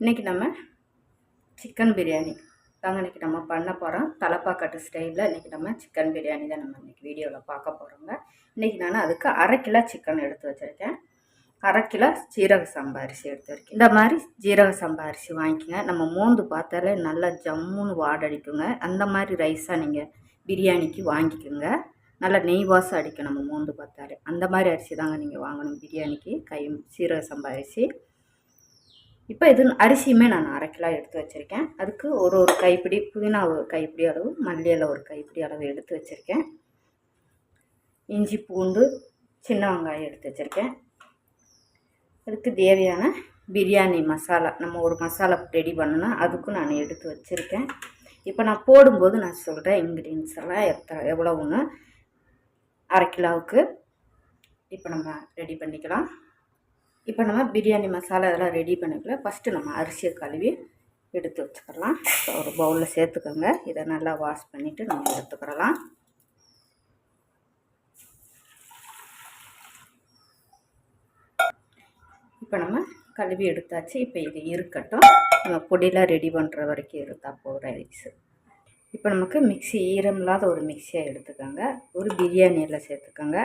இன்றைக்கி நம்ம சிக்கன் பிரியாணி தாங்க இன்றைக்கி நம்ம பண்ண போகிறோம் தலப்பாக்கட்டு ஸ்டைலில் இன்றைக்கி நம்ம சிக்கன் பிரியாணி தான் நம்ம இன்றைக்கி வீடியோவில் பார்க்க போகிறோங்க இன்றைக்கி நான் அதுக்கு அரை கிலோ சிக்கன் எடுத்து வச்சுருக்கேன். அரை கிலோ ஜீரக சம்பா அரிசி எடுத்து வரைக்கும் இந்த மாதிரி ஜீரக சம்பா அரிசி வாங்கிக்கோங்க. நம்ம மோந்து பார்த்தாலே நல்லா ஜம்முன்னு வாடடிக்குங்க. அந்த மாதிரி ரைஸாக நீங்கள் பிரியாணிக்கு வாங்கிக்கோங்க. நல்லா நெய் வாசம் அடிக்கும் நம்ம மோந்து பார்த்தாலே. அந்த மாதிரி அரிசி தாங்க நீங்கள் வாங்கணும். பிரியாணிக்கு கை சீரக சம்பா அரிசி. இப்போ இது அரிசியுமே நான் அரை கிலோ எடுத்து வச்சுருக்கேன். அதுக்கு ஒரு ஒரு கைப்பிடி புதினா ஒரு கைப்பிடி அளவு மல்லியில் ஒரு கைப்பிடி அளவு எடுத்து வச்சுருக்கேன். இஞ்சி பூண்டு சின்ன வெங்காயம் எடுத்து வச்சுருக்கேன். அதுக்கு தேவையான பிரியாணி மசாலா நம்ம ஒரு மசாலா ரெடி பண்ணணும். அதுக்கும் நான் எடுத்து வச்சுருக்கேன். இப்போ நான் போடும்போது நான் சொல்கிறேன் இன்க்ரீடியன்ஸ் எல்லாம் எத்தனை எவ்வளோன்னு அரை கிலோவுக்கு இப்போ நம்ம ரெடி பண்ணிக்கலாம். இப்போ நம்ம பிரியாணி மசாலா இதெல்லாம் ரெடி பண்ணிக்கல ஃபஸ்ட்டு நம்ம அரிசியை கழுவி எடுத்து வச்சுக்கலாம். ஒரு பவுலில் சேர்த்துக்கோங்க. இதை நல்லா வாஷ் பண்ணிவிட்டு நம்ம எடுத்துக்கிறலாம். இப்போ நம்ம கழுவி எடுத்தாச்சு. இப்போ இது இருக்கட்டும். நம்ம பொடியெலாம் ரெடி பண்ணுற வரைக்கும் இருந்தால் போகிற ரைஸு இப்போ நமக்கு மிக்சி ஈரம் இல்லாத ஒரு மிக்சியாக எடுத்துக்கோங்க. ஒரு பிரியாணியில் சேர்த்துக்கோங்க.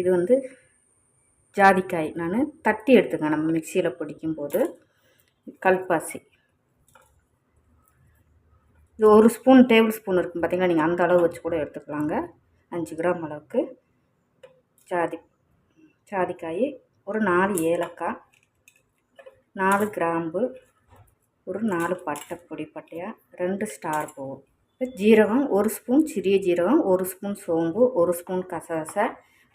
இது வந்து ஜாதிக்காய் நான் தட்டி எடுத்துங்க நம்ம மிக்சியில் பிடிக்கும் போது கல்பாசி. இது ஒரு ஸ்பூன் டேபிள் ஸ்பூன் இருக்கும் பார்த்தீங்கன்னா நீங்கள் அந்த அளவு வச்சு கூட எடுத்துக்கலாங்க. அஞ்சு கிராம் அளவுக்கு ஜாதி ஜாதிக்காய் ஒரு நாலு ஏலக்காய் நாலு கிராம்பு ஒரு நாலு பட்டை பொடி பட்டையாக ரெண்டு ஸ்டார் போகும் ஜீரகம் ஒரு ஸ்பூன் சிறிய ஜீரகம் ஒரு ஸ்பூன் சோம்பு ஒரு ஸ்பூன் கசகசை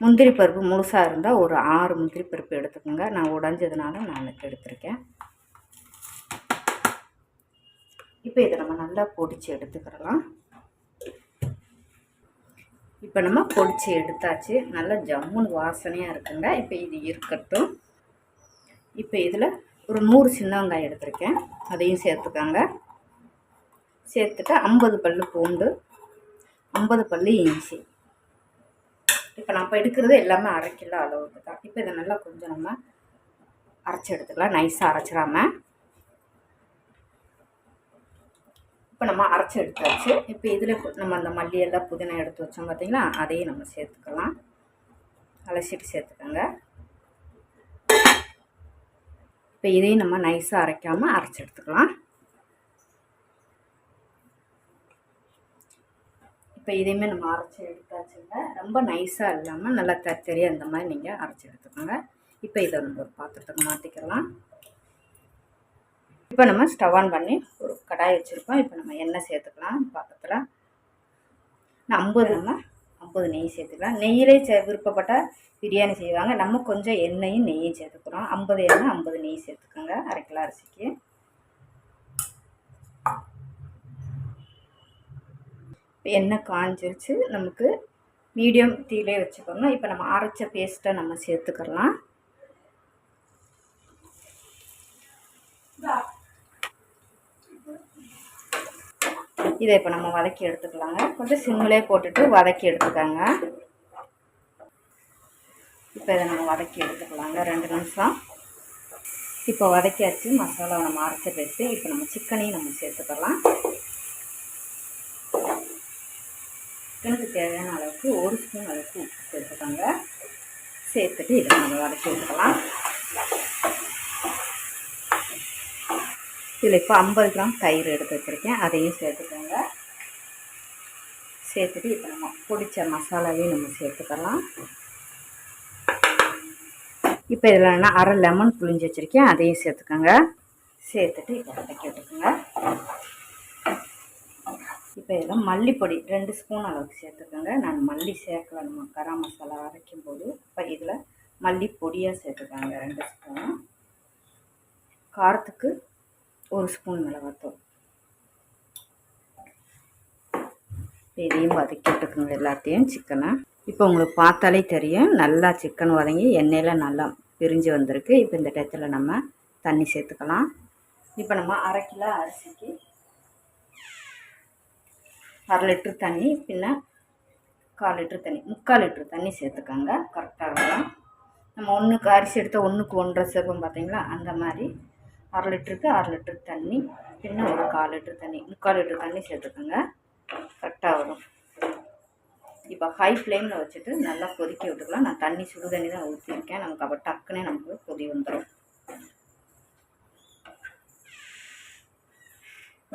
முந்திரி பருப்பு முழுசாக இருந்தால் ஒரு ஆறு முந்திரி பருப்பு எடுத்துக்கோங்க. நான் உடஞ்சதுனால நான் எடுத்திருக்கேன். இப்போ இதை நம்ம நல்லா பொடிச்சு எடுத்துக்கிறலாம் இப்போ நம்ம பொடிச்சு எடுத்தாச்சு. நல்லா ஜம்முன்னு வாசனையாக இருக்குங்க. இப்போ இது இருக்கட்டும். இப்போ இதில் ஒரு நூறு சின்ன வெங்காயம் எடுத்திருக்கேன். அதையும் சேர்த்துக்காங்க. சேர்த்துட்டு ஐம்பது பல் பூண்டு ஐம்பது பல் இஞ்சி. இப்போ நம்ம எடுக்கிறது எல்லாமே அரை கிலோ அளவுக்கு தான். இப்போ இதை நல்லா கொஞ்சம் நம்ம அரைச்சி எடுத்துக்கலாம். நைஸாக அரைச்சிடாம. இப்போ நம்ம அரைச்சி எடுத்தாச்சு. இப்போ இதில் நம்ம அந்த மல்லியெல்லாம் புதினா எடுத்து வச்சோம் பார்த்திங்களா அதையும் நம்ம சேர்த்துக்கலாம். அலசிட்டு சேர்த்துக்கோங்க. இப்போ இதையும் நம்ம நைஸாக அரைக்காமல் அரைச்சி எடுத்துக்கலாம். இப்போ இதையுமே நம்ம அரைச்சி எடுத்தாச்சுங்க. ரொம்ப நைஸாக இல்லாமல் நல்லா தத்தரியாக இந்த மாதிரி நீங்கள் அரைச்சி எடுத்துக்கோங்க. இப்போ இதை நம்ம ஒரு பாத்திரத்துக்கு மாற்றிக்கலாம் இப்போ நம்ம ஸ்டவ் ஆன் பண்ணி ஒரு கடாய் வச்சுருக்கோம். இப்போ நம்ம எண்ணெய் சேர்த்துக்கலாம் பாத்திரத்தில். நான் ஐம்பது நம்ம ஐம்பது நெய் சேர்த்துக்கலாம். நெய்யிலே சே விருப்பப்பட்ட பிரியாணி செய்வாங்க. நம்ம கொஞ்சம் எண்ணெயும் நெய்யும் சேர்த்துக்கிறோம். ஐம்பது எண்ணெய் ஐம்பது நெய் சேர்த்துக்கோங்க. அரை கிலோ அரிசிக்கு. எண்ணெய் காஞ்சிருச்சு நமக்கு மீடியம் தீலே வச்சுக்கணும் இப்போ நம்ம அரைச்ச பேஸ்ட்டை நம்ம சேர்த்துக்கலாம். இதை இப்போ நம்ம வதக்கி எடுத்துக்கலாங்க. கொஞ்சம் சிம்மிலே போட்டுட்டு வதக்கி எடுத்துக்கோங்க. இப்போ இதை நம்ம வதக்கி எடுத்துக்கலாங்க. ரெண்டு நிமிஷம். இப்போ வதக்கியாச்சு மசாலாவை நம்ம அரைச்ச பேஸ்ட்டு இப்போ நம்ம சிக்கனையும் நம்ம சேர்த்துக்கலாம். சிக்கனுக்கு தேவையான அளவுக்கு ஒரு ஸ்பூன் அளவுக்கு உப்பு சேர்த்துக்கோங்க. சேர்த்துட்டு இதை நம்ம வதக்கி விட்டுக்கலாம் இதில் இப்போ ஐம்பது கிராம் தயிர் எடுத்து வச்சுருக்கேன். அதையும் சேர்த்துக்கோங்க. சேர்த்துட்டு இப்போ நம்ம பிடிச்ச மசாலாவையும் நம்ம சேர்த்துக்கலாம். இப்போ இதில் நான் அரை லெமன் புளிஞ்சு வச்சுருக்கேன். அதையும் சேர்த்துக்கோங்க. சேர்த்துட்டு இப்போ வதக்கி விட்டுக்கோங்க இப்போ இதில் மல்லிப்பொடி. ரெண்டு ஸ்பூன் அளவுக்கு சேர்த்துக்கோங்க நான் மல்லி சேர்க்கல நம்ம கரம் மசாலா அரைக்கும் போது இப்போ இதில் மல்லி பொடியாக ரெண்டு ஸ்பூன் காரத்துக்கு ஒரு ஸ்பூன் மிளகாத்தூள். இதையும் வதக்கிட்டுக்குங்க எல்லாத்தையும் சிக்கனை இப்போ உங்களுக்கு பார்த்தாலே தெரியும். நல்லா சிக்கன் வதங்கி எண்ணெயில் நல்லா பிரிஞ்சு வந்திருக்கு. இப்போ இந்த டயத்தில் நம்ம தண்ணி சேர்த்துக்கலாம். இப்போ நம்ம அரை கிலோ அரிசிக்கு அரை லிட்ரு தண்ணி பின்ன கால் லிட்ரு தண்ணி முக்கால் லிட்ரு தண்ணி சேர்த்துக்கோங்க. கரெக்டாக வரும் நம்ம ஒன்றுக்கு அரிசி எடுத்தால் ஒன்றுக்கு ஒன்றரை சேர்ப்போம் பார்த்தீங்களா? அந்த மாதிரி அரை லிட்டருக்கு அரை லிட்டரு தண்ணி பின்ன ஒரு கால் லிட்ரு தண்ணி முக்கால் லிட்டர் தண்ணி சேர்த்துக்கோங்க. கரெக்டாக வரும். இப்போ ஹை ஃப்ளேமில் வச்சுட்டு நல்லா கொதிக்க விட்டுக்கலாம். நான் தண்ணி சுடு தண்ணி தான் ஊற்றிருக்கேன் நமக்கு அப்போ டக்குனே நமக்கு கொதி வந்துடும்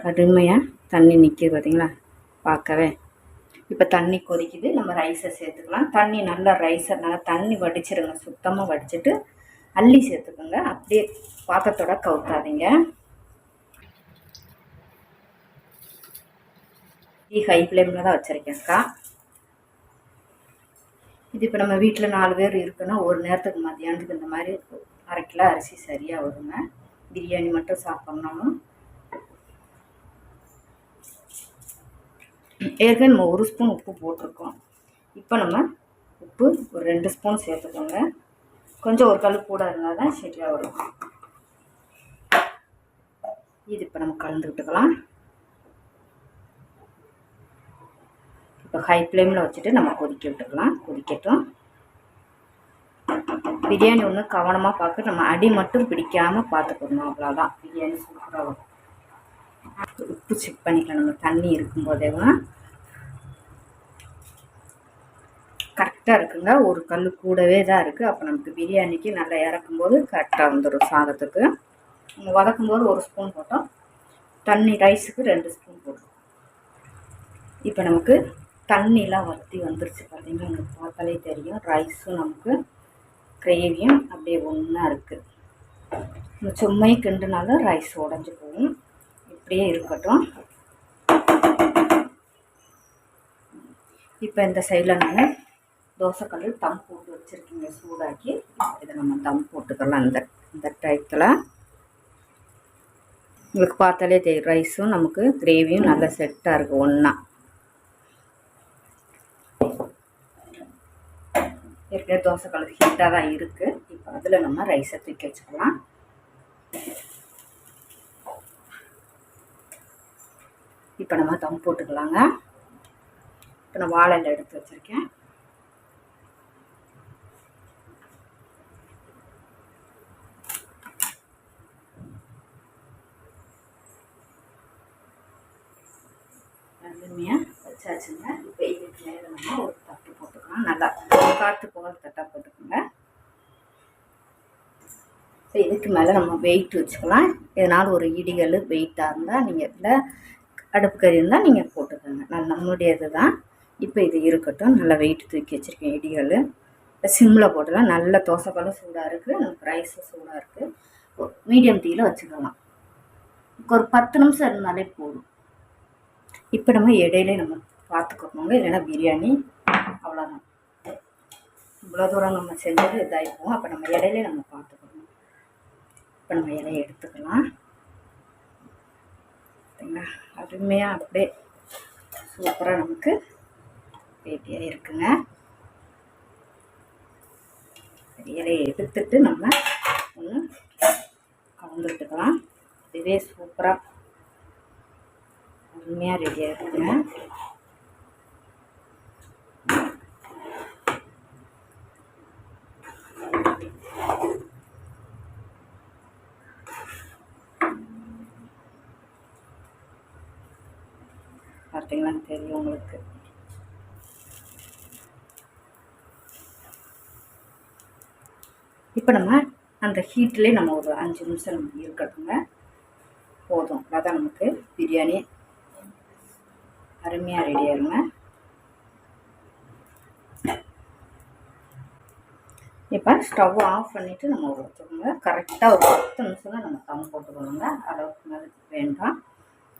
கடுமையாக தண்ணி நிற்கிது பார்த்தீங்களா? பார்க்கவே. இப்போ தண்ணி கொதிக்குது நம்ம ரைஸை சேர்த்துக்கலாம். தண்ணி நல்லா ரைஸை நல்லா தண்ணி வடிச்சிருங்க. சுத்தமாக வடிச்சிட்டு அள்ளி சேர்த்துக்கோங்க. அப்படியே பாத்திரத்தோட கவுத்தாதீங்க. ஹை ஃப்ளேமில் தான் வச்சுருக்கேன்க்கா இது இப்போ நம்ம வீட்டில் நாலு பேர் இருக்குன்னா ஒரு நேரத்துக்கு மத்தியானத்துக்கு இந்த மாதிரி அரை கிலோ அரிசி சரியாக வருங்க. பிரியாணி மட்டும் சாப்பிட்ணும்னாலும் ஏற்கனவே நம்ம ஒரு ஸ்பூன் உப்பு போட்டிருக்கோம். இப்போ நம்ம உப்பு ஒரு ரெண்டு ஸ்பூன் சேர்த்துக்கோங்க. கொஞ்சம் ஒரு கல் கூட இருந்தால் தான் சரியாக வரும். இது இப்போ நம்ம கலந்து விட்டுக்கலாம். இப்போ ஹை ஃப்ளேமில் வச்சுட்டு நம்ம கொதிக்க விட்டுக்கலாம். கொதிக்கட்டும். பிரியாணி ஒன்று கவனமாக பார்க்க நம்ம அடி மட்டும் பிடிக்காமல் பார்த்துக்கணும். அவ்வளோதான் பிரியாணி சூப்பராக வரும். உப்பு செக் பண்ணிக்கலாம். நம்ம தண்ணி இருக்கும்போதேவும் கரெக்டாக இருக்குங்க. ஒரு கல் கூடவே தான் இருக்குது அப்போ நமக்கு பிரியாணிக்கு நல்லா இறக்கும்போது கரெக்டாக வந்துடும் சாதத்துக்கு. வதக்கும்போது ஒரு ஸ்பூன் போட்டோம். தண்ணி ரைஸுக்கு ரெண்டு ஸ்பூன் போட்டோம் இப்போ நமக்கு தண்ணிலாம் வற்றி வந்துருச்சு பார்த்தீங்கன்னா உங்களுக்கு பார்த்தாலே தெரியும். ரைஸும் நமக்கு கிரேவியும் அப்படியே ஒன்றா இருக்குது சும்மை கிண்டுனாலும் ரைஸ் உடஞ்சி போகும். இப்படியே இருக்கட்டும். இப்போ இந்த சைடில் நான் தோசைக்கல் தம் போட்டு வச்சுருக்கீங்க சூடாக்கி. இதை நம்ம தம் போட்டுக்கலாம். இந்த இந்த டைத்தில் உங்களுக்கு பார்த்தாலே தெரியும் ரைஸும் நமக்கு கிரேவியும் நல்லா செட்டாக இருக்குது ஒன்றா ஏற்கனவே தோசை ஹீட்டாக தான் இருக்குது இப்போ அதில் நம்ம ரைஸை தூக்கி வச்சுக்கலாம். இப்போ நம்ம தம் போட்டுக்கலாங்க. இப்போ நான் வாழையில் எடுத்து வச்சுருக்கேன். அருமையாக வச்சாச்சுங்க. இப்போ இதுக்கு மேலே நம்ம ஒரு தட்டு போட்டுக்கலாம். நல்லா காற்று போகிற தட்டாக போட்டுக்கோங்க. ஸோ இதுக்கு மேலே நம்ம வெயிட் வச்சுக்கலாம். இதனால் ஒரு இடிகள் வெயிட்டாக இருந்தால் நீங்கள் இதில் அடுப்பு கறி இருந்தால் நீங்கள் போட்டுக்கோங்க. நான் நம்மளுடையது தான். இப்போ இது இருக்கட்டும். நல்லா வெயிட் தூக்கி வச்சுருக்கேன் இடிகள். சிம்மில் போட்டுலாம் நல்ல தோசைக்கல்லும் சூடாக இருக்குது நமக்கு ரைஸும் சூடாக இருக்குது மீடியம் தீயில் வச்சுக்கலாம். ஒரு பத்து நிமிஷம் இருந்தாலே போதும். இப்போ நம்ம இடையிலே நம்ம பார்த்துக்கோங்க. இல்லைன்னா பிரியாணி அவ்வளோதான் இவ்வளோ தூரம் நம்ம செஞ்சது இதாகிப்போம் அப்போ நம்ம இடையில நம்ம பார்த்துக்கணும் இப்போ நம்ம இலையை எடுத்துக்கலாம். பார்த்தீங்களா அருமையாக அப்படியே சூப்பராக நமக்கு பேட்டியாக இருக்குங்க. இலையை எடுத்துட்டு நம்ம ஒன்று கலந்துட்டுக்கலாம். இதுவே சூப்பராக உண்மையாக ரெடியாக இருக்குங்க பார்த்தீங்களா? தெரியும் உங்களுக்கு. இப்போ நம்ம அந்த ஹீட்லேயே நம்ம ஒரு அஞ்சு நிமிஷம் நம்ம இருக்கட்டுங்க. போதும். அதான் நமக்கு பிரியாணி அருமையாக ரெடி ஆயிருங்க. இப்போ ஸ்டவ் ஆஃப் பண்ணிவிட்டு நம்ம ஒரு கரெக்டாக ஒரு பத்து நிமிஷம் தான் நம்ம தம் போட்டுக்கணுங்க. அளவுக்கு மேலே வேண்டாம்.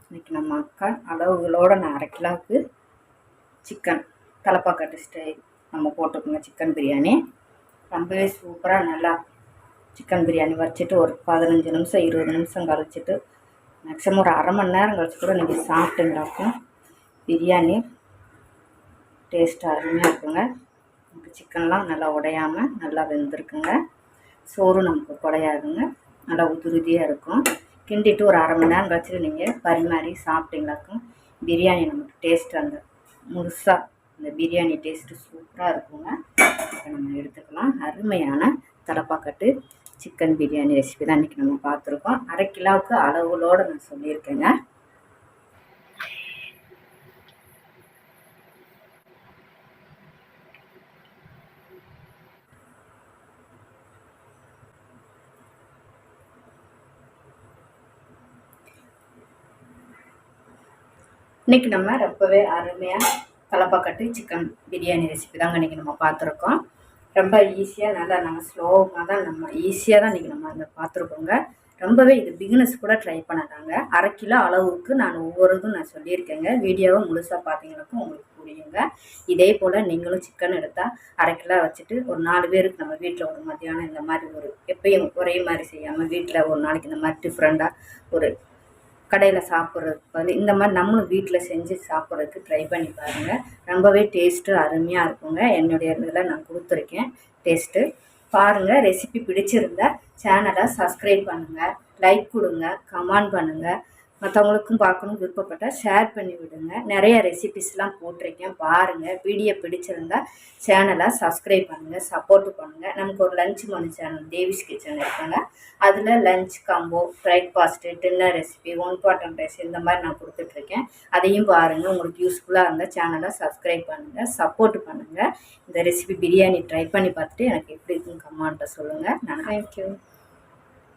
இன்றைக்கி நம்ம அக்கா அளவுகளோடு நான் அரை கிலோவுக்கு சிக்கன் தலப்பாக்கட்டு ஸ்டைல் நம்ம போட்டுக்கோங்க சிக்கன் பிரியாணி. ரொம்பவே சூப்பராக நல்லா சிக்கன் பிரியாணி வச்சுட்டு ஒரு பதினஞ்சு நிமிஷம் இருபது நிமிஷம் கழிச்சிட்டு மேக்ஸிமம் ஒரு அரை மணி நேரம் கழிச்சு கூட நீங்கள் சாப்பிட்டுங்களாக்கும். பிரியாணி. டேஸ்ட்டாக அருமையாக இருக்குங்க. நமக்கு சிக்கன்லாம் நல்லா உடையாமல் நல்லா வெந்திருக்குங்க. சோறு நமக்கு குடையாதுங்க நல்லா உதுருதியாக இருக்கும். கிண்டிட்டு ஒரு அரை மணி நேரம் கழிச்சு நீங்கள் பரிமாறி சாப்பிட்டீங்களாக்கும் பிரியாணி நமக்கு டேஸ்ட் அந்த முழுசாக இந்த பிரியாணி டேஸ்ட்டு சூப்பராக இருக்குங்க. இப்போ நம்ம எடுத்துக்கலாம். அருமையான தலப்பாக்கட்டு சிக்கன் பிரியாணி ரெசிபி தான் இன்றைக்கி நம்ம பார்த்துருக்கோம். அரை கிலோவுக்கு அளவுகளோடு நான் சொல்லியிருக்கேங்க. இன்றைக்கி நம்ம ரொம்பவே அருமையாக தலப்பாக்கட்டு சிக்கன் பிரியாணி ரெசிபி தாங்க இன்றைக்கி நம்ம பார்த்துருக்கோம். ரொம்ப ஈஸியாக நல்லா நம்ம ஸ்லோவாக தான் நம்ம ஈஸியாக தான் இன்றைக்கி நம்ம அதை பார்த்துருக்கோங்க. ரொம்பவே இது பிகினஸ் கூட ட்ரை பண்ணலாங்க அரை கிலோ அளவுக்கு நான் ஒவ்வொரு இதுவும் நான் சொல்லியிருக்கேங்க. வீடியோவை முழுசாக பார்த்தீங்கன்னாக்கும் உங்களுக்கு புரியுங்க. இதே போல் நீங்களும் சிக்கன் எடுத்தால் அரை கிலோ வச்சுட்டு ஒரு நாலு பேருக்கு நம்ம வீட்டில் ஒரு மத்தியானம் இந்த மாதிரி ஒரு எப்பயும் ஒரே மாதிரி செய்யாமல் வீட்டில் ஒரு நாளைக்கு இந்த மாதிரி டிஃப்ரெண்ட்டாக ஒரு கடையில் சாப்பிட்றதுக்கு பதில் இந்த மாதிரி நம்மளும் வீட்டில் செஞ்சு சாப்பிட்றதுக்கு ட்ரை பண்ணி பாருங்கள் ரொம்பவே டேஸ்ட்டு அருமையாக இருக்குங்க. என்னுடைய இதில் நான் கொடுத்துருக்கேன். டேஸ்ட்டு பாருங்கள் ரெசிபி பிடிச்சிருந்தா சேனலை சப்ஸ்கிரைப் பண்ணுங்கள் லைக் கொடுங்க. கமெண்ட் பண்ணுங்கள் மற்றவங்களுக்கும் பார்க்கணும்னு விருப்பப்பட்டால் ஷேர் பண்ணி விடுங்க. நிறைய ரெசிபிஸ்லாம் போட்டிருக்கேன். பாருங்கள் வீடியோ பிடிச்சிருந்தா சேனலை சப்ஸ்கிரைப் பண்ணுங்கள் சப்போர்ட் பண்ணுங்கள் நமக்கு ஒரு லஞ்ச் மணி சேனல் தேவிஸ் கிச்சன் இருக்குங்க அதில் lunch combo breakfast dinner recipe one pot rice இந்த மாதிரி நான் கொடுத்துட்ருக்கேன் அதையும் பாருங்கள் உங்களுக்கு யூஸ்ஃபுல்லாக இருந்தால் சேனலை சப்ஸ்கிரைப் பண்ணுங்கள் சப்போர்ட் பண்ணுங்கள் இந்த ரெசிபி பிரியாணி ட்ரை பண்ணி பார்த்துட்டு எனக்கு எப்படி இருக்குன்னு கமெண்ட்டை சொல்லுங்கள் நான் தேங்க்யூ